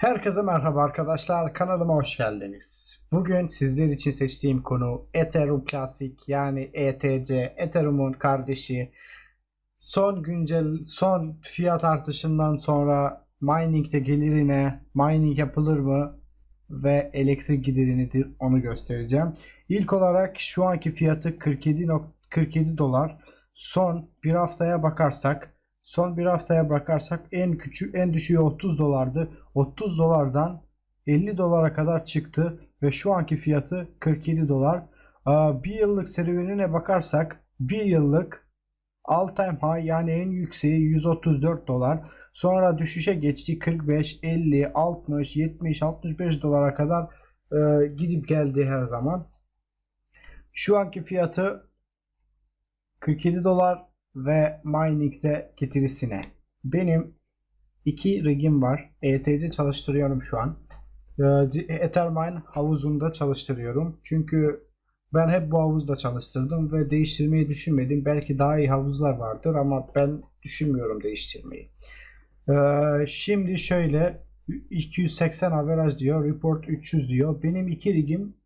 Herkese merhaba arkadaşlar kanalıma hoş geldiniz. Bugün sizler için seçtiğim konu Ethereum Classic yani ETC Ethereum'un kardeşi. Son güncel son fiyat artışından sonra mining'de gelirine mining yapılır mı ve elektrik gideri nedir onu göstereceğim. İlk olarak şu anki fiyatı 47 nok- 47 dolar. Son bir haftaya bakarsak Son bir haftaya bakarsak en küçük en düşüğü 30 dolardı. 30 dolardan 50 dolara kadar çıktı ve şu anki fiyatı 47 dolar. Aa, Bir yıllık serüvenine bakarsak bir yıllık all time high yani en yükseği 134 dolar. Sonra düşüşe geçti 45, 50, 60, 70, 65 dolara kadar e, gidip geldi her zaman. Şu anki fiyatı 47 dolar ve mining'de getirisine. Benim iki rigim var. ETC çalıştırıyorum şu an. Ee, Ethermine havuzunda çalıştırıyorum. Çünkü ben hep bu havuzda çalıştırdım ve değiştirmeyi düşünmedim. Belki daha iyi havuzlar vardır ama ben düşünmüyorum değiştirmeyi. Ee, şimdi şöyle 280 average diyor. Report 300 diyor. Benim iki rigim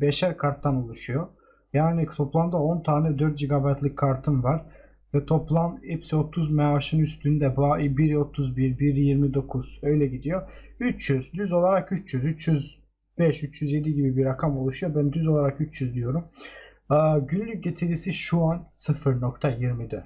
5'er karttan oluşuyor. Yani toplamda 10 tane 4 GB'lık kartım var. Ve toplam hepsi 30 maaşın üstünde. Biri 31, biri 29 öyle gidiyor. 300 düz olarak 300, 305, 307 gibi bir rakam oluşuyor. Ben düz olarak 300 diyorum. Günlük getirisi şu an 0.24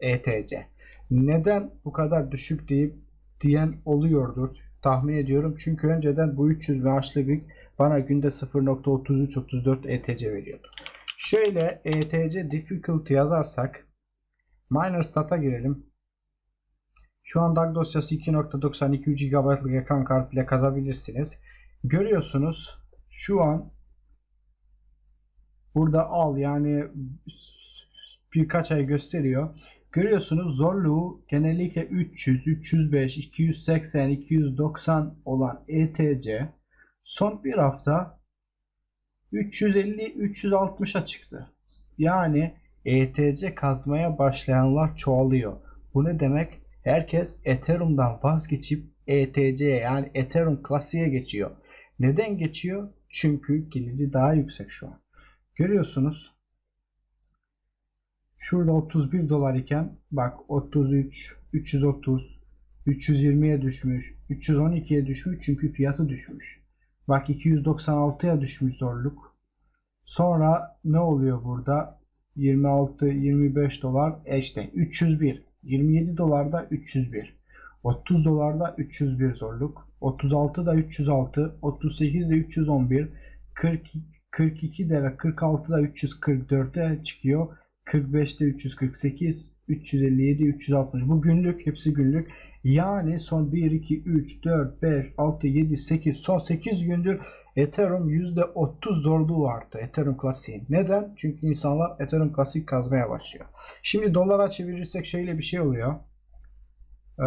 ETC. Neden bu kadar düşük deyip diyen oluyordur tahmin ediyorum. Çünkü önceden bu 300 maaşlı bir bana günde 0.33-34 ETC veriyordu. Şöyle ETC difficulty yazarsak Miner Stat'a girelim. Şu an DAG dosyası 2.92 GB'lık ekran kartıyla kazabilirsiniz. Görüyorsunuz şu an burada al yani birkaç ay gösteriyor. Görüyorsunuz zorluğu genellikle 300, 305, 280, 290 olan ETC son bir hafta 350-360'a çıktı. Yani ETC kazmaya başlayanlar çoğalıyor. Bu ne demek? Herkes Ethereum'dan vazgeçip ETC yani Ethereum klasiğe geçiyor. Neden geçiyor? Çünkü geliri daha yüksek şu an. Görüyorsunuz. Şurada 31 dolar iken bak 33, 330, 320'ye düşmüş, 312'ye düşmüş çünkü fiyatı düşmüş. Bak 296'ya düşmüş zorluk. Sonra ne oluyor burada? 26, 25 dolar e işte 301. 27 dolarda 301. 30 dolarda 301 zorluk. 36 da 306. 38 de 311. 40, 42 de ve 46 da 344'e çıkıyor. 45'te 348. 357, 360. Bu günlük. Hepsi günlük. Yani son 1, 2, 3, 4, 5, 6, 7, 8 son 8 gündür Ethereum %30 zorluğu arttı Ethereum klasiğin. Neden? Çünkü insanlar Ethereum klasik kazmaya başlıyor. Şimdi dolara çevirirsek şöyle bir şey oluyor. Ee,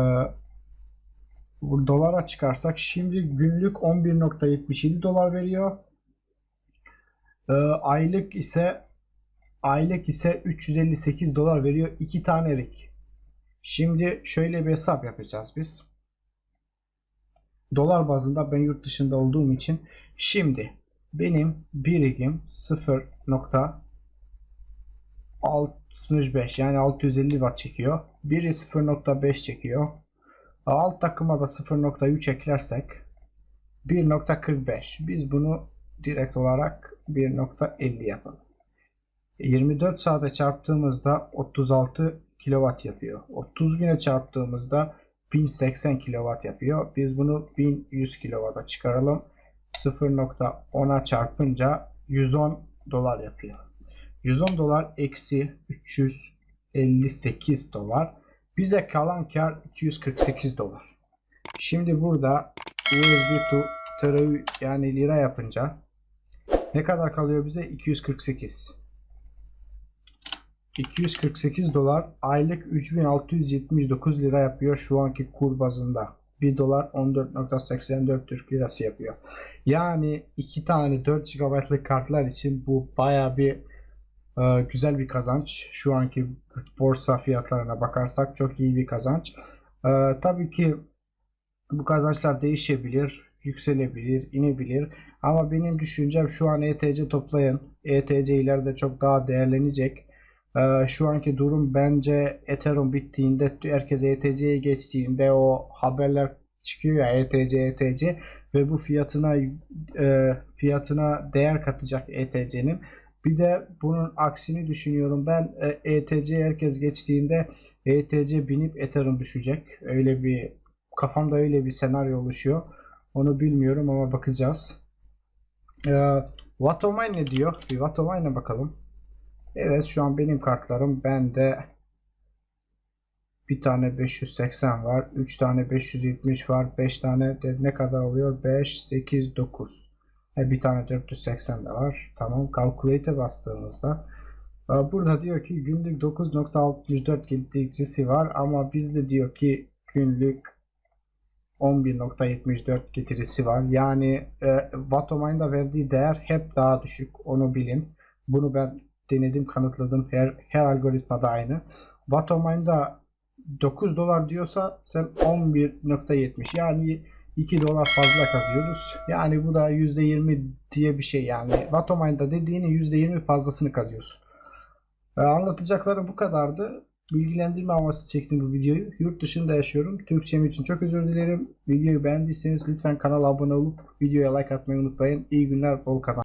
dolara çıkarsak şimdi günlük 11.77 dolar veriyor. Ee, aylık ise aylık ise 358 dolar veriyor. 2 tane rig. Şimdi şöyle bir hesap yapacağız biz. Dolar bazında ben yurt dışında olduğum için şimdi benim birigim 0.65 yani 650 watt çekiyor. Biri 0.5 çekiyor. Alt takıma da 0.3 eklersek 1.45. Biz bunu direkt olarak 1.50 yapalım. 24 saate çarptığımızda 36 kilowatt yapıyor. 30 güne çarptığımızda 1080 kilowatt yapıyor. Biz bunu 1100 kilowatt'a çıkaralım. 0.10'a çarpınca 110 dolar yapıyor. 110 dolar eksi 358 dolar. Bize kalan kar 248 dolar. Şimdi burada USD to TRY yani lira yapınca ne kadar kalıyor bize? 248. 248 dolar aylık 3679 lira yapıyor şu anki kur bazında. 1 dolar 14.84 Türk lirası yapıyor. Yani iki tane 4 GB'lık kartlar için bu baya bir e, güzel bir kazanç. Şu anki borsa fiyatlarına bakarsak çok iyi bir kazanç. E, tabii ki Bu kazançlar değişebilir, yükselebilir, inebilir. Ama benim düşüncem şu an ETC toplayın. ETC ileride çok daha değerlenecek. Ee, şu anki durum bence Ethereum bittiğinde herkes ETC'ye geçtiğinde o haberler çıkıyor ya E ETC ETC ve bu fiyatına e, fiyatına değer katacak ETC'nin. Bir de bunun aksini düşünüyorum. Ben e, ETC herkes geçtiğinde ETC binip Ethereum düşecek. Öyle bir kafamda öyle bir senaryo oluşuyor. Onu bilmiyorum ama bakacağız. Ee, Watomine ne diyor? Bir Watomine'a bakalım. Evet şu an benim kartlarım bende bir tane 580 var. 3 tane 570 var. 5 tane de ne kadar oluyor? 5, 8, 9. E, bir tane 480 de var. Tamam. Calculate'e bastığımızda e, burada diyor ki günlük 9.64 getirisi var ama bizde diyor ki günlük 11.74 getirisi var. Yani e, Watomine'da verdiği değer hep daha düşük. Onu bilin. Bunu ben denedim, kanıtladım. Her her algoritmada aynı. Watomine'da 9 dolar diyorsa sen 11.70 yani 2 dolar fazla kazıyoruz. Yani bu da %20 diye bir şey yani. Watomine'da dediğini %20 fazlasını kazıyorsun. Ee, anlatacaklarım bu kadardı. Bilgilendirme amaçlı çektim bu videoyu. Yurt dışında yaşıyorum. Türkçem için çok özür dilerim. Videoyu beğendiyseniz lütfen kanala abone olup videoya like atmayı unutmayın. İyi günler, bol kazanç.